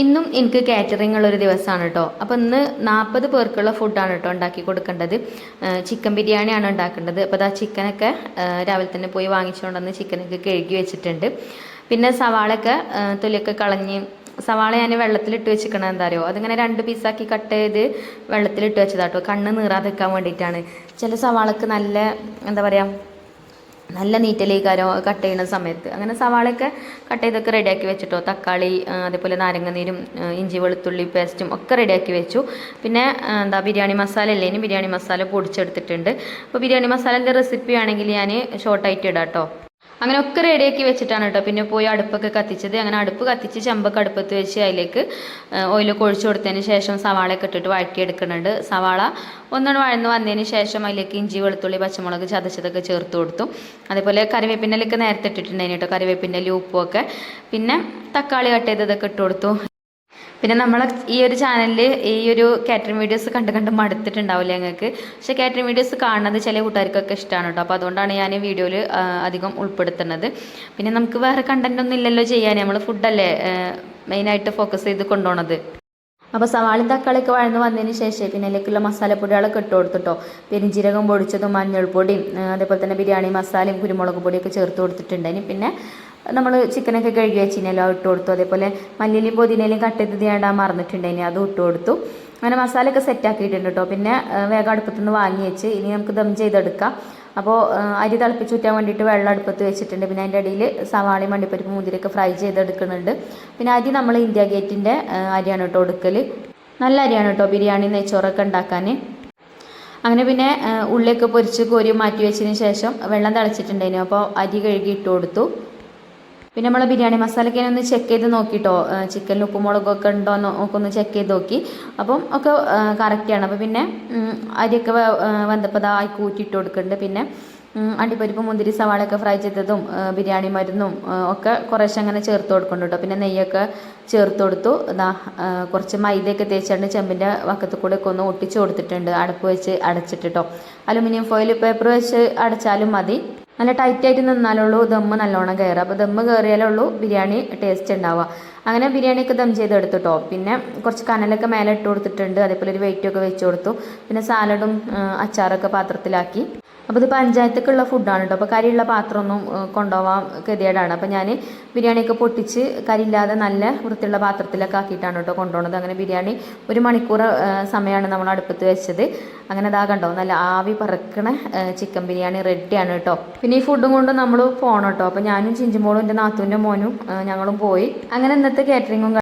ഇന്നും എനിക്ക് കാറ്ററിംഗ് ഉള്ള ഒരു ദിവസമാണ് കേട്ടോ അപ്പോൾ ഇന്ന് നാൽപ്പത് പേർക്കുള്ള ഫുഡാണ് കേട്ടോ ഉണ്ടാക്കി കൊടുക്കേണ്ടത്. ചിക്കൻ ബിരിയാണിയാണ് ഉണ്ടാക്കേണ്ടത്. അപ്പോൾ അതാ ചിക്കനൊക്കെ രാവിലെ തന്നെ പോയി വാങ്ങിച്ചുകൊണ്ടുവന്ന് ചിക്കനൊക്കെ കഴുകി വെച്ചിട്ടുണ്ട്. പിന്നെ സവാളൊക്കെ ആ, തൊലിയൊക്കെ കളഞ്ഞ് സവാള ഞാൻ വെള്ളത്തിലിട്ട് വെച്ചിരിക്കണത് എന്താ അറിയോ? അതിങ്ങനെ രണ്ട് പീസാക്കി കട്ട് ചെയ്ത് വെള്ളത്തിലിട്ട് വെച്ചതാട്ടോ കണ്ണ് നീറാതെ വെക്കാൻ വേണ്ടിയിട്ടാണ്. ചില സവാളക്ക് നല്ല എന്താ പറയുക നല്ല നീറ്റലേക്കാരോ കട്ട് ചെയ്യുന്ന സമയത്ത്. അങ്ങനെ സവാളയൊക്കെ കട്ട് ചെയ്തൊക്കെ റെഡിയാക്കി വെച്ചിട്ടോ. തക്കാളി അതേപോലെ നാരങ്ങ നീരും ഇഞ്ചി വെളുത്തുള്ളി പേസ്റ്റും ഒക്കെ റെഡിയാക്കി വെച്ചു. പിന്നെ എന്താ ബിരിയാണി മസാല അല്ലേ ബിരിയാണി മസാല പൊടിച്ചെടുത്തിട്ടുണ്ട്. അപ്പോൾ ബിരിയാണി മസാലന്റെ റെസിപ്പി ആണെങ്കിൽ ഞാൻ ഷോർട്ടായിട്ട് ഇടാം കേട്ടോ അങ്ങനെ ഒക്കെ റെഡിയാക്കി വെച്ചിട്ടാണ് കേട്ടോ. പിന്നെ പോയി അടുപ്പൊക്കെ കത്തിച്ചത്. അങ്ങനെ അടുപ്പ് കത്തിച്ച് ചെമ്പൊക്കെ അടുപ്പത്ത് വെച്ച് അതിലേക്ക് ഓയിലൊക്കെ ഒഴിച്ചു കൊടുത്തതിന് ശേഷം സവാളയൊക്കെ ഇട്ടിട്ട് വഴറ്റിയെടുക്കുന്നുണ്ട്. സവാള ഒന്നുകൂടെ വഴന്ന് വന്നതിന് ശേഷം അതിലേക്ക് ഇഞ്ചി വെളുത്തുള്ളി പച്ചമുളക് ചതച്ചതൊക്കെ ചേർത്ത് കൊടുത്തു. അതേപോലെ കറിവേപ്പിന്റെലൊക്കെ നേരത്തെ ഇട്ടിട്ടുണ്ടായിരുന്നു കേട്ടോ. കറിവേപ്പിന്റെ ഉപ്പുമൊക്കെ പിന്നെ തക്കാളി കട്ട് ചെയ്തതൊക്കെ ഇട്ട് കൊടുത്തു. പിന്നെ നമ്മൾ ഈ ഒരു ചാനലിൽ ഈ ഒരു കാറ്ററിംഗ് വീഡിയോസ് കണ്ട് കണ്ട് മടുത്തിട്ടുണ്ടാവില്ല ഞങ്ങൾക്ക്? പക്ഷെ കാറ്ററിംഗ് വീഡിയോസ് കാണുന്നത് ചില കൂട്ടുകാർക്കൊക്കെ ഇഷ്ടമാണ് കേട്ടോ അപ്പോൾ അതുകൊണ്ടാണ് ഞാൻ വീഡിയോയിൽ അധികം ഉൾപ്പെടുത്തുന്നത്. പിന്നെ നമുക്ക് വേറെ കണ്ടന്റ് ഒന്നും ഇല്ലല്ലോ ചെയ്യാൻ നമ്മൾ ഫുഡല്ലേ മെയിനായിട്ട് ഫോക്കസ് ചെയ്ത് കൊണ്ടുപോകണത് അപ്പോൾ സവാളയും തക്കാളിയൊക്കെ വഴന്ന് വന്നതിന് ശേഷം പിന്നെ അതിലേക്കുള്ള മസാലപ്പൊടികളൊക്കെ ഇട്ട് കൊടുത്തിട്ടോ പെരിഞ്ചീരകം പൊടിച്ചതും മഞ്ഞൾപ്പൊടിയും അതേപോലെ തന്നെ ബിരിയാണി മസാലയും കുരുമുളക് പൊടിയൊക്കെ ചേർത്ത് കൊടുത്തിട്ടുണ്ടായിരുന്നു പിന്നെ നമ്മൾ ചിക്കനൊക്കെ കഴുകി വെച്ചിനല്ലോ ഇട്ട് കൊടുത്തു. അതേപോലെ മല്ലിയിലും പുതിനയിലും കട്ട് ചെയ്ത് ഇടാൻ മറന്നിട്ടുണ്ടായിന് അതും ഇട്ട് കൊടുത്തു. അങ്ങനെ മസാലയൊക്കെ സെറ്റ് ആക്കിയിട്ടുണ്ട് കേട്ടോ പിന്നെ വേഗം അടുപ്പത്ത് നിന്ന് വാങ്ങി വെച്ച് ഇനി നമുക്ക് ദം ചെയ്തെടുക്കാം. അപ്പോൾ അരി തിളപ്പിച്ചൂറ്റാൻ വേണ്ടിയിട്ട് വെള്ളം അടുപ്പത്ത് വെച്ചിട്ടുണ്ട്. പിന്നെ അതിന്റെ അടിയിൽ സവാളയും മണ്ടിപ്പരിപ്പ് മുന്തിരിയൊക്കെ ഫ്രൈ ചെയ്തെടുക്കുന്നുണ്ട്. പിന്നെ അരി നമ്മൾ ഇന്ത്യ ഗേറ്റിന്റെ അരിയാണ് കേട്ടോ എടുക്കൽ നല്ല അരിയാണ് കേട്ടോ ബിരിയാണി നെയ്ച്ചോറൊക്കെ ഉണ്ടാക്കാൻ അങ്ങനെ പിന്നെ ഉള്ളിയൊക്കെ പൊരിച്ച് കോരി മാറ്റി വെച്ചതിന് ശേഷം വെള്ളം തിളച്ചിട്ടുണ്ടായിരുന്നു അപ്പോൾ അരി കഴുകി ഇട്ട് കൊടുത്തു. പിന്നെ നമ്മൾ ബിരിയാണി മസാലയ്ക്ക് ഒന്ന് ചെക്ക് ചെയ്ത് നോക്കിട്ടോ. ചിക്കനിൽ ഉപ്പും മുളകൊക്കെ ഉണ്ടോ ഒക്കെ ഒന്ന് ചെക്ക് ചെയ്ത് നോക്കി. അപ്പം ഒക്കെ കറക്റ്റാണ് അപ്പോൾ പിന്നെ അരിയൊക്കെ വന്നപ്പോൾ അതായി കൂറ്റിയിട്ട് കൊടുക്കുന്നുണ്ട് പിന്നെ അണ്ടിപ്പരിപ്പ് മുന്തിരി സവാളയൊക്കെ ഫ്രൈ ചെയ്തതും ബിരിയാണി മരുന്നും ഒക്കെ കുറേശ്ശെ അങ്ങനെ ചേർത്ത് കൊടുക്കുന്നുണ്ട് കേട്ടോ പിന്നെ നെയ്യൊക്കെ ചേർത്ത് കൊടുത്തു. ഇതാ കുറച്ച് മൈദയൊക്കെ തേച്ചാണ്ട് ചെമ്പിന്റെ വക്കത്ത് കൂടെ ഒക്കെ ഒന്ന് ഒട്ടിച്ച് കൊടുത്തിട്ടുണ്ട്. അടപ്പ് വെച്ച് അടച്ചിട്ടിട്ടോ അലുമിനിയം ഫോയിൽ പേപ്പർ വെച്ച് അടച്ചാലും മതി. നല്ല ടൈറ്റായിട്ട് നിന്നാലുള്ളൂ ദമ്മ് നല്ലോണം കയറുക അപ്പോൾ ദമ്മ് കയറിയാലേ ഉള്ളൂ. ബിരിയാണി ടേസ്റ്റ് ഉണ്ടാവുക. അങ്ങനെ ബിരിയാണിയൊക്കെ ദം ചെയ്തെടുത്തിട്ടോ പിന്നെ കുറച്ച് കനലൊക്കെ മേലെ ഇട്ട് കൊടുത്തിട്ടുണ്ട്. അതേപോലെ ഒരു വെയിറ്റൊക്കെ വെച്ച് കൊടുത്തു. പിന്നെ സാലഡും അച്ചാറൊക്കെ പാത്രത്തിലാക്കി. അപ്പോൾ ഇത് പഞ്ചായത്തേക്കുള്ള ഫുഡാണ് കേട്ടോ അപ്പോൾ കരിയുള്ള പാത്രമൊന്നും കൊണ്ടുപോകാൻ ഗതികേടാണ്. അപ്പോൾ ഞാൻ ബിരിയാണിയൊക്കെ പൊട്ടിച്ച് കരിയില്ലാതെ നല്ല വൃത്തിയുള്ള പാത്രത്തിലൊക്കെ ആക്കിയിട്ടാണ് കേട്ടോ കൊണ്ടുപോകുന്നത് അങ്ങനെ ബിരിയാണി ഒരു മണിക്കൂർ സമയമാണ് നമ്മൾ അടുപ്പത്ത് വെച്ചത്. അങ്ങനെ ഇതാ കണ്ടോ നല്ല ആവി പറക്കണ ചിക്കൻ ബിരിയാണി റെഡിയാണ് കേട്ടോ. പിന്നെ ഈ ഫുഡും കൊണ്ട് നമ്മൾ പോകണം കേട്ടോ. അപ്പോൾ ഞാനും ചിഞ്ചുമോളും എന്റെ നാത്തൂന്റെ മോനും ഞങ്ങളും പോയി. അങ്ങനെ ഇന്നത്തെ കാറ്ററിങ്ങും